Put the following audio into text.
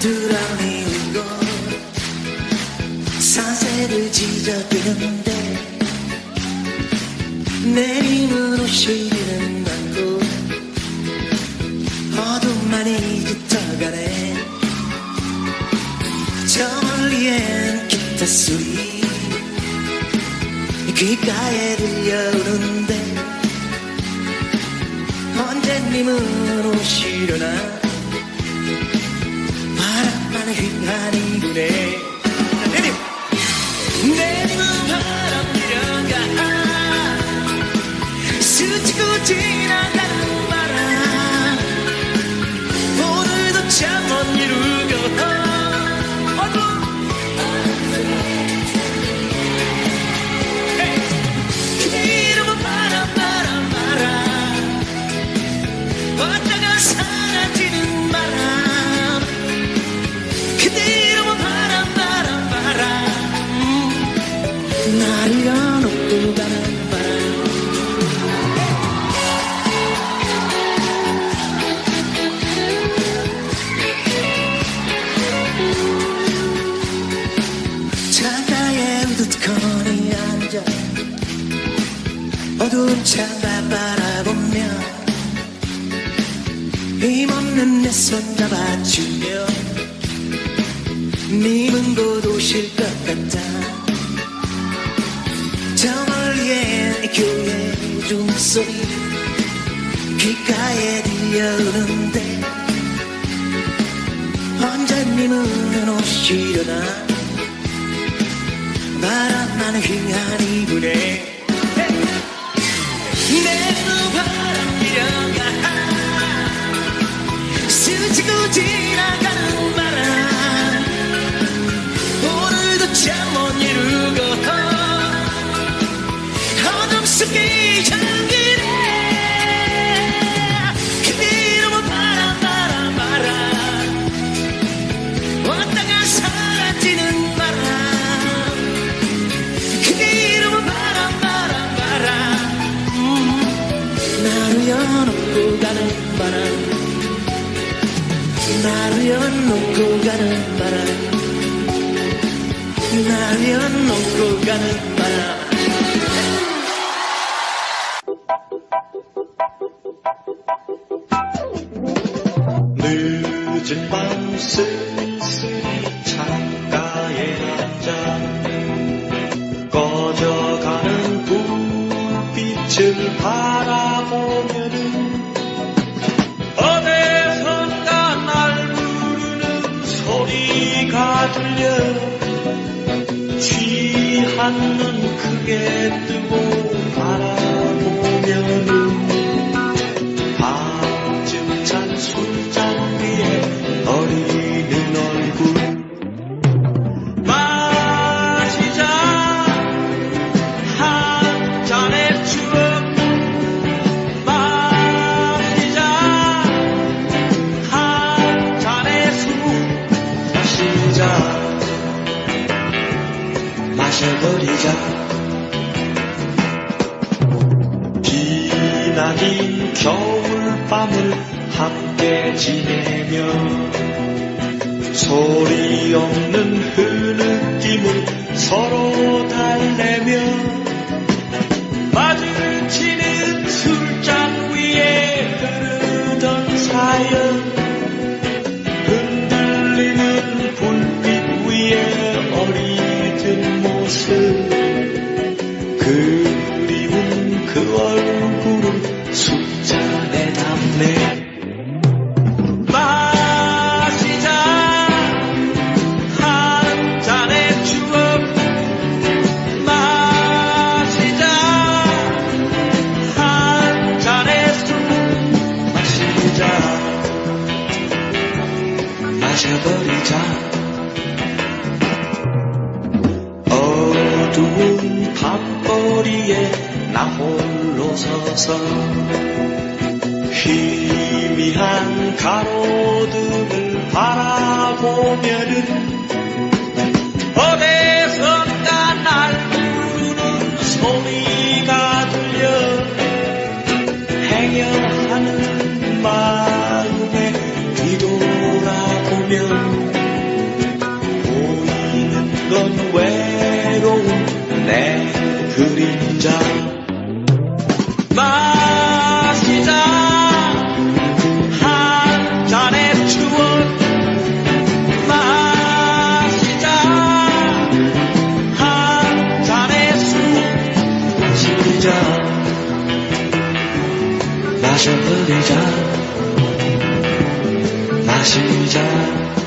돌아오는 건 사세를 지적했는데 내림으로 시리는 않고 어둠만이 짙어가네. 저 멀리엔 기타 소리 귓가에 들려오는데 언제님으로 쉬려나? 바람만 휘날리네 어두운 창가 바라보며 힘없는 내 손 잡아주며 님은 곧 오실 것 같아 저 멀리에 교회 종소리 귓가에 들려오는데 언제님은 오시려나? 바람만 휘하니 부네 놓고 가는 바람. 나를 여놓고 가는 바람. 나를 여놓고 가는 바람. 늦은 밤 쓸쓸히 창가에 앉아 꺼져가는 불빛을 바라보 들려 취한 눈 크게 버리자. 기나긴 겨울밤을 함께 지내며 소리 없는 흐느낌을 서로 달 어두운 밤거리에 나 홀로 서서 희미한 가로등을 바라보면은 마시자. 마시자. 한 잔의 추억 마시자. 한 잔의 술 마시자 마셔버리자. 마시자